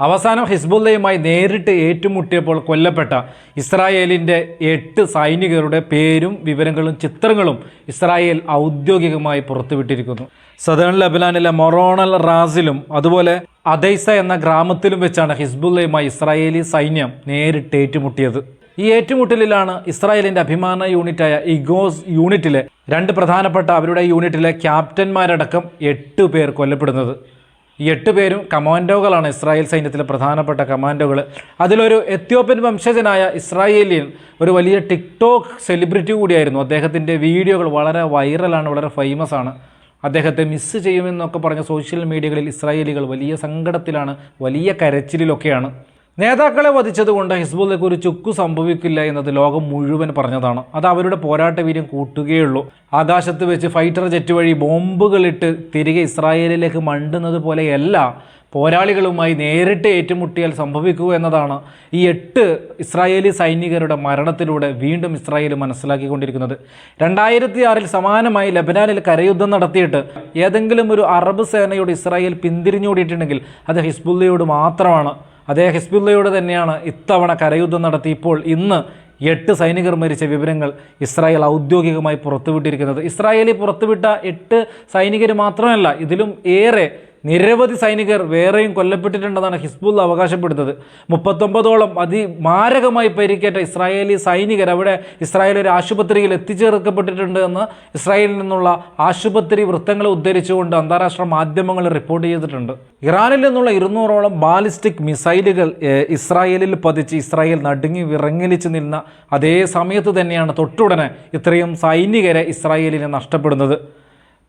അവസാനം ഹിസ്ബുല്ലയുമായി നേരിട്ട് ഏറ്റുമുട്ടിയപ്പോൾ കൊല്ലപ്പെട്ട ഇസ്രായേലിന്റെ എട്ട് സൈനികരുടെ പേരും വിവരങ്ങളും ചിത്രങ്ങളും ഇസ്രായേൽ ഔദ്യോഗികമായി പുറത്തുവിട്ടിരിക്കുന്നു. സദേൺ ലബനാനിലെ മൊറോണൽ റാസിലും അതുപോലെ അദൈസ എന്ന ഗ്രാമത്തിലും വെച്ചാണ് ഹിസ്ബുല്ലയുമായി ഇസ്രായേലി സൈന്യം നേരിട്ട് ഏറ്റുമുട്ടിയത്. ഈ ഏറ്റുമുട്ടലിലാണ് ഇസ്രായേലിന്റെ അഭിമാന യൂണിറ്റായ ഇഗോസ് യൂണിറ്റിലെ രണ്ട് പ്രധാനപ്പെട്ട അവരുടെ യൂണിറ്റിലെ ക്യാപ്റ്റന്മാരടക്കം എട്ട് പേർ കൊല്ലപ്പെടുന്നത്. എട്ട് പേരും കമാൻഡോകളാണ് ഇസ്രായേൽ സൈന്യത്തിലെ പ്രധാനപ്പെട്ട കമാൻഡോകൾ അതിലൊരു എത്യോപ്യൻ വംശജനായ ഇസ്രായേലിയൻ ഒരു വലിയ ടിക്ടോക്ക് സെലിബ്രിറ്റി കൂടിയായിരുന്നു. അദ്ദേഹത്തിന്റെ വീഡിയോകൾ വളരെ വൈറലാണ് വളരെ ഫേമസ് ആണ് അദ്ദേഹത്തെ മിസ് ചെയ്യുമെന്നൊക്കെ പറഞ്ഞ സോഷ്യൽ മീഡിയകളിൽ ഇസ്രായേലികൾ വലിയ സങ്കടത്തിലാണ് വലിയ കരച്ചിലിലൊക്കെയാണ്. നേതാക്കളെ വധിച്ചതുകൊണ്ട് ഹിസ്ബുല്ലയ്ക്ക് ഒരു ചുക്കു സംഭവിക്കില്ല എന്നത് ലോകം മുഴുവൻ പറഞ്ഞതാണ്. അത് അവരുടെ പോരാട്ട വീര്യം കൂട്ടുകയുള്ളൂ. ആകാശത്ത് വെച്ച് ഫൈറ്റർ ജെറ്റ് വഴി ബോംബുകളിട്ട് തിരികെ ഇസ്രായേലിലേക്ക് മണ്ടുന്നത് പോലെയല്ല പോരാളികളുമായി നേരിട്ട് ഏറ്റുമുട്ടിയാൽ സംഭവിക്കുക എന്നതാണ് ഈ എട്ട് ഇസ്രായേലി സൈനികരുടെ മരണത്തിലൂടെ വീണ്ടും ഇസ്രായേൽ മനസ്സിലാക്കിക്കൊണ്ടിരിക്കുന്നത്. രണ്ടായിരത്തി ആറിൽ സമാനമായി ലബനാനിൽ കരയുദ്ധം നടത്തിയിട്ട് ഏതെങ്കിലും ഒരു അറബ് സേനയോട് ഇസ്രായേൽ പിന്തിരിഞ്ഞോടിയിട്ടുണ്ടെങ്കിൽ അത് ഹിസ്ബുല്ലയോട് മാത്രമാണ്. അതേ ഹിസ്ബുല്ലയോട് തന്നെയാണ് ഇത്തവണ കരയുദ്ധം നടത്തി ഇപ്പോൾ ഇന്ന് എട്ട് സൈനികർ മരിച്ച വിവരങ്ങൾ ഇസ്രായേൽ ഔദ്യോഗികമായി പുറത്തുവിട്ടിരിക്കുന്നത്. ഇസ്രായേലി പുറത്തുവിട്ട എട്ട് സൈനികർ മാത്രമല്ല ഇതിലും ഏറെ നിരവധി സൈനികർ വേറെയും കൊല്ലപ്പെട്ടിട്ടുണ്ടെന്നാണ് ഹിസ്ബുൾ അവകാശപ്പെടുന്നത്. മുപ്പത്തൊമ്പതോളം അതിമാരകമായി പരിക്കേറ്റ ഇസ്രായേലി സൈനികർ അവിടെ ഇസ്രായേൽ ഒരു ആശുപത്രിയിൽ എത്തിച്ചേർക്കപ്പെട്ടിട്ടുണ്ട് എന്ന് ഇസ്രായേലിൽ നിന്നുള്ള ആശുപത്രി വൃത്തങ്ങളെ ഉദ്ധരിച്ചുകൊണ്ട് അന്താരാഷ്ട്ര മാധ്യമങ്ങൾ റിപ്പോർട്ട് ചെയ്തിട്ടുണ്ട്. ഇറാനിൽ നിന്നുള്ള ഇരുന്നൂറോളം ബാലിസ്റ്റിക് മിസൈലുകൾ ഇസ്രായേലിൽ പതിച്ച് ഇസ്രായേൽ നടുങ്ങി വിറങ്ങലിച്ച് നിന്ന അതേ സമയത്ത് തന്നെയാണ് തൊട്ടുടനെ ഇത്രയും സൈനികരെ ഇസ്രായേലിന് നഷ്ടപ്പെടുന്നത്.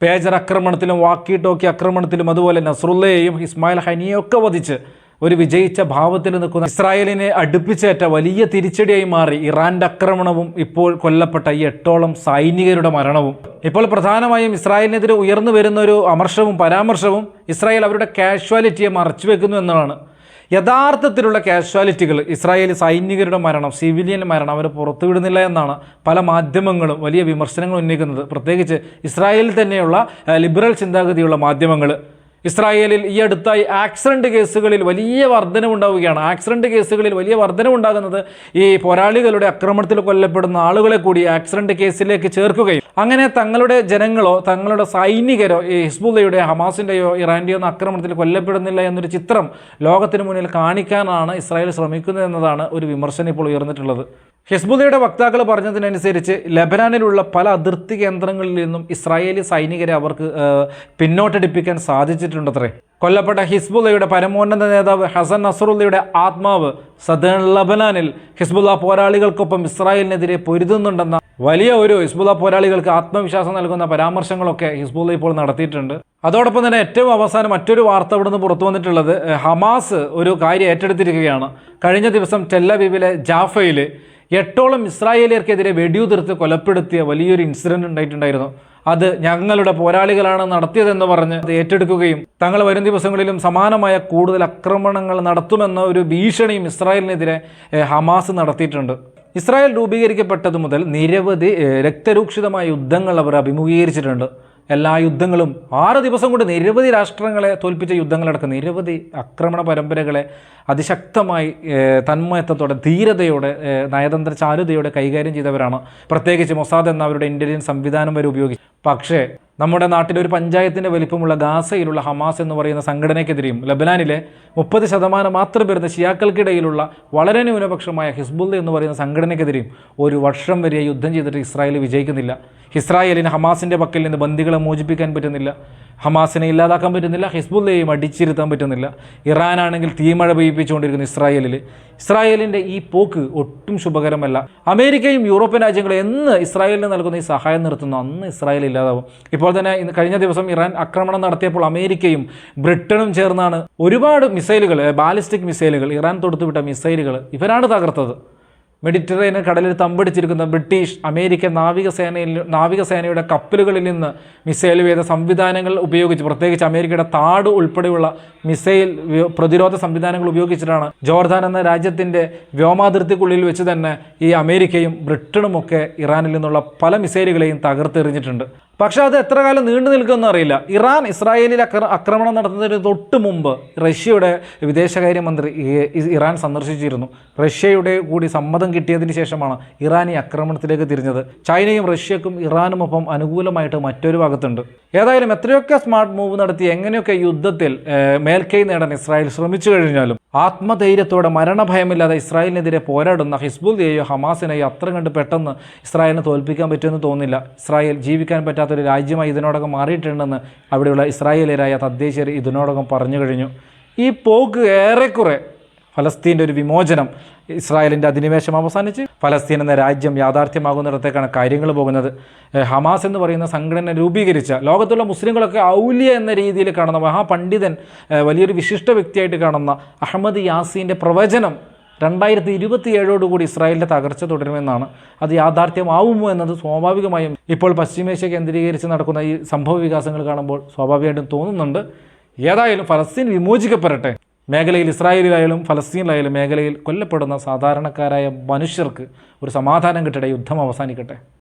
പേജർ ആക്രമണത്തിലും വാക്കി ടോക്കി ആക്രമണത്തിലും അതുപോലെ നസ്രുല്ലയെയും ഇസ്മായിൽ ഹനിയെയും ഒക്കെ വധിച്ച് ഒരു വിജയിച്ച ഭാവത്തിൽ നിൽക്കുന്ന ഇസ്രായേലിനെ അടുപ്പിച്ചേറ്റ വലിയ തിരിച്ചടിയായി മാറി ഇറാന്റെ ആക്രമണവും ഇപ്പോൾ കൊല്ലപ്പെട്ട ഈ എട്ടോളം സൈനികരുടെ മരണവും. ഇപ്പോൾ പ്രധാനമായും ഇസ്രായേലിനെതിരെ ഉയർന്നു വരുന്ന ഒരു അമർഷവും പരാമർശവും ഇസ്രായേൽ അവരുടെ കാഷ്വാലിറ്റിയെ മറച്ചു വെക്കുന്നു എന്നതാണ്. യഥാർത്ഥത്തിലുള്ള കാഷ്വാലിറ്റികൾ ഇസ്രായേലി സൈനികരുടെ മരണം സിവിലിയൻ മരണം അവർ പുറത്തുവിടുന്നില്ല എന്നാണ് പല മാധ്യമങ്ങളും വലിയ വിമർശനങ്ങൾ ഉന്നയിക്കുന്നത്. പ്രത്യേകിച്ച് ഇസ്രായേലിൽ തന്നെയുള്ള ലിബറൽ ചിന്താഗതിയുള്ള മാധ്യമങ്ങൾ. ഇസ്രായേലിൽ ഈ അടുത്തായി ആക്സിഡന്റ് കേസുകളിൽ വലിയ വർധനവുണ്ടാവുകയാണ് ആക്സിഡന്റ് കേസുകളിൽ വലിയ വർധനവുണ്ടാകുന്നത് ഈ പോരാളികളുടെ ആക്രമണത്തിൽ കൊല്ലപ്പെടുന്ന ആളുകളെ കൂടി ആക്സിഡന്റ് കേസിലേക്ക് ചേർക്കുകയും അങ്ങനെ തങ്ങളുടെ ജനങ്ങളോ തങ്ങളുടെ സൈനികരോ ഈ ഹിസ്ബുള്ളയുടെ ഹമാസിന്റെയോ ഇറാന്റെയോ ഒന്നും ആക്രമണത്തിൽ കൊല്ലപ്പെടുന്നില്ല എന്നൊരു ചിത്രം ലോകത്തിന് മുന്നിൽ കാണിക്കാനാണ് ഇസ്രായേൽ ശ്രമിക്കുന്നത് എന്നതാണ് ഒരു വിമർശനം ഇപ്പോൾ ഉയർന്നിട്ടുള്ളത്. ഹിസ്ബുള്ളയുടെ വക്താക്കൾ പറഞ്ഞതിനനുസരിച്ച് ലബനാനിലുള്ള പല അതിർത്തി കേന്ദ്രങ്ങളിൽ നിന്നും ഇസ്രായേലി സൈനികരെ അവർക്ക് പിന്നോട്ടടിപ്പിക്കാൻ സാധിച്ചിട്ടുണ്ടത്രേ. കൊല്ലപ്പെട്ട ഹിസ്ബുള്ളയുടെ പരമോന്നത നേതാവ് ഹസൻ നസറുള്ളയുടെ ആത്മാവ് സദേൺ ലബനാനിൽ ഹിസ്ബുള്ള പോരാളികൾക്കൊപ്പം ഇസ്രായേലിനെതിരെ പൊരുതുന്നുണ്ടെന്ന വലിയ ഒരു ഹിസ്ബുള്ള പോരാളികൾക്ക് ആത്മവിശ്വാസം നൽകുന്ന പരാമർശങ്ങളൊക്കെ ഹിസ്ബുള്ള ഇപ്പോൾ നടത്തിയിട്ടുണ്ട്. അതോടൊപ്പം തന്നെ ഏറ്റവും അവസാനം മറ്റൊരു വാർത്ത ഇവിടെ നിന്ന് പുറത്തു വന്നിട്ടുള്ളത് ഹമാസ് ഒരു കാര്യം ഏറ്റെടുത്തിരിക്കുകയാണ്. കഴിഞ്ഞ ദിവസം ടെല്ലവീവിലെ ജാഫയിൽ എട്ടോളം ഇസ്രായേലിയർക്കെതിരെ വെടിയുതിർത്ത് കൊലപ്പെടുത്തിയ വലിയൊരു ഇൻസിഡന്റ് ഉണ്ടായിട്ടുണ്ടായിരുന്നു. അത് ഞങ്ങളുടെ പോരാളികളാണ് നടത്തിയതെന്ന് പറഞ്ഞ് ഏറ്റെടുക്കുകയും തങ്ങൾ വരും ദിവസങ്ങളിലും സമാനമായ കൂടുതൽ ആക്രമണങ്ങൾ നടത്തുമെന്ന ഒരു ഭീഷണിയും ഇസ്രായേലിനെതിരെ ഹമാസ് നടത്തിയിട്ടുണ്ട്. ഇസ്രായേൽ രൂപീകരിക്കപ്പെട്ടത് മുതൽ നിരവധി രക്തരൂക്ഷിതമായ യുദ്ധങ്ങൾ അവർ അഭിമുഖീകരിച്ചിട്ടുണ്ട്. എല്ലാ യുദ്ധങ്ങളും ആറ് ദിവസം കൊണ്ട് നിരവധി രാഷ്ട്രങ്ങളെ തോൽപ്പിച്ച യുദ്ധങ്ങളടക്കം നിരവധി ആക്രമണ പരമ്പരകളെ അതിശക്തമായി തന്മയത്വത്തോടെ ധീരതയോടെ നയതന്ത്ര ചാരുതയോടെ കൈകാര്യം ചെയ്തവരാണ്. പ്രത്യേകിച്ച് മൊസാദ് എന്ന അവരുടെ ഇന്റലിജൻസ് സംവിധാനം വരെ ഉപയോഗിച്ചു. പക്ഷേ നമ്മുടെ നാട്ടിലെ ഒരു പഞ്ചായത്തിന്റെ വലിപ്പമുള്ള ഗാസയിലുള്ള ഹമാസ് എന്ന് പറയുന്ന സംഘടനയ്ക്കെതിരെയും ലബനാനിലെ മുപ്പത് ശതമാനം മാത്രം വരുന്ന ഷിയാക്കൾക്കിടയിലുള്ള വളരെ ന്യൂനപക്ഷമായ ഹിസ്ബുൽ എന്ന് പറയുന്ന സംഘടനയ്ക്കെതിരെയും ഒരു വർഷം വരെ യുദ്ധം ചെയ്തിട്ട് ഇസ്രായേൽ വിജയിക്കുന്നില്ല. ഇസ്രായേലിന് ഹമാസിന്റെ പക്കൽ നിന്ന് ബന്ദികളെ മോചിപ്പിക്കാൻ പറ്റുന്നില്ല. ഹമാസിനെ ഇല്ലാതാക്കാൻ പറ്റുന്നില്ല. ഹിസ്ബുല്ലയും അടിച്ചിരുത്താൻ പറ്റുന്നില്ല. ഇറാനാണെങ്കിൽ തീമഴ പെയ്യിപ്പിച്ചുകൊണ്ടിരിക്കുന്നു ഇസ്രായേലിൽ ഇസ്രായേലിന്റെ ഈ പോക്ക് ഒട്ടും ശുഭകരമല്ല. അമേരിക്കയും യൂറോപ്യൻ രാജ്യങ്ങളും എന്ന് ഇസ്രായേലിന് നൽകുന്ന ഈ സഹായം നിർത്തുന്നു. അന്ന് ഇസ്രായേൽ ഇല്ലാതാവും. ഇപ്പോൾ തന്നെ ഇന്ന് കഴിഞ്ഞ ദിവസം ഇറാൻ ആക്രമണം നടത്തിയപ്പോൾ അമേരിക്കയും ബ്രിട്ടനും ചേർന്നാണ് ഒരുപാട് മിസൈലുകൾ ബാലിസ്റ്റിക് മിസൈലുകൾ ഇറാൻ തൊടുത്തുവിട്ട മിസൈലുകൾ ഇവരാണ് തകർത്തത്. മെഡിറ്ററേനിയൻ കടലിൽ തമ്പടിച്ചിരിക്കുന്ന ബ്രിട്ടീഷ് അമേരിക്കൻ നാവികസേനയിൽ നാവികസേനയുടെ കപ്പലുകളിൽ നിന്ന് മിസൈൽ വേദ സംവിധാനങ്ങൾ ഉപയോഗിച്ച് പ്രത്യേകിച്ച് അമേരിക്കയുടെ താട് ഉൾപ്പെടെയുള്ള മിസൈൽ പ്രതിരോധ സംവിധാനങ്ങൾ ഉപയോഗിച്ചിട്ടാണ് ജോർദാൻ എന്ന രാജ്യത്തിന്റെ വ്യോമാതിർത്തിക്കുള്ളിൽ വെച്ച് തന്നെ ഈ അമേരിക്കയും ബ്രിട്ടനുമൊക്കെ ഇറാനിൽ നിന്നുള്ള പല മിസൈലുകളെയും തകർത്തെറിഞ്ഞിട്ടുണ്ട് പക്ഷെ അത് എത്ര കാലം നീണ്ടു നിൽക്കുമെന്ന് അറിയില്ല. ഇറാൻ ഇസ്രായേലിൽ ആക്രമണം നടത്തുന്നതിന് തൊട്ട് മുമ്പ് റഷ്യയുടെ വിദേശകാര്യമന്ത്രി ഇറാൻ സന്ദർശിച്ചിരുന്നു. റഷ്യയുടെ കൂടി സമ്മതം കിട്ടിയതിന് ശേഷമാണ് ഇറാൻ ഈ ആക്രമണത്തിലേക്ക് തിരിഞ്ഞത്. ചൈനയും റഷ്യക്കും ഇറാനുമൊപ്പം അനുകൂലമായിട്ട് മറ്റൊരു ഭാഗത്തുണ്ട്. ഏതായാലും എത്രയൊക്കെ സ്മാർട്ട് മൂവ് നടത്തി എങ്ങനെയൊക്കെ യുദ്ധത്തിൽ മേൽക്കൈ നേടാൻ ഇസ്രായേൽ ശ്രമിച്ചു കഴിഞ്ഞാലും ആത്മധൈര്യത്തോടെ മരണഭയമില്ലാതെ ഇസ്രായേലിനെതിരെ പോരാടുന്ന ഹിസ്ബുദ്ദയെയോ ഹമാസിനെയോ അത്ര കണ്ട് പെട്ടെന്ന് ഇസ്രായേലിനെ തോൽപ്പിക്കാൻ പറ്റുമെന്ന് തോന്നില്ല ഇസ്രായേൽ ജീവിക്കാൻ പറ്റാത്തൊരു രാജ്യമായി ഇതിനോടകം മാറിയിട്ടുണ്ടെന്ന് അവിടെയുള്ള ഇസ്രായേലരായ തദ്ദേശീയർ ഇതിനോടകം പറഞ്ഞു കഴിഞ്ഞു. ഈ പോക്ക് ഏറെക്കുറെ ഫലസ്തീന്റെ ഒരു വിമോചനം ഇസ്രായേലിന്റെ അധിനിവേശം അവസാനിച്ച് ഫലസ്തീൻ എന്ന രാജ്യം യാഥാർത്ഥ്യമാകുന്നിടത്തേക്കാണ് കാര്യങ്ങൾ പോകുന്നത്. ഹമാസ് എന്ന് പറയുന്ന സംഘടന രൂപീകരിച്ച ലോകത്തുള്ള മുസ്ലിങ്ങളൊക്കെ ഔലിയ എന്ന രീതിയിൽ കാണുന്ന മഹാപണ്ഡിതൻ വലിയൊരു വിശിഷ്ട വ്യക്തിയായിട്ട് കാണുന്ന അഹമ്മദ് യാസീന്റെ പ്രവചനം രണ്ടായിരത്തി ഇരുപത്തി ഏഴോടുകൂടി ഇസ്രായേലിന്റെ തകർച്ച തുടരുമെന്നാണ്. അത് യാഥാർത്ഥ്യമാവുമോ എന്നത് സ്വാഭാവികമായും ഇപ്പോൾ പശ്ചിമേഷ്യ കേന്ദ്രീകരിച്ച് നടക്കുന്ന ഈ സംഭവ വികാസങ്ങൾ കാണുമ്പോൾ സ്വാഭാവികമായിട്ടും തോന്നുന്നുണ്ട്. ഏതായാലും ഫലസ്തീൻ വിമോചിക്കപ്പെടട്ടെ. മേഖലയിൽ ഇസ്രായേലിലായാലും ഫലസ്തീനിലായാലും മേഖലയിൽ കൊല്ലപ്പെടുന്ന സാധാരണക്കാരായ മനുഷ്യർക്ക് ഒരു സമാധാനം കിട്ടട്ടെ യുദ്ധം അവസാനിക്കട്ടെ.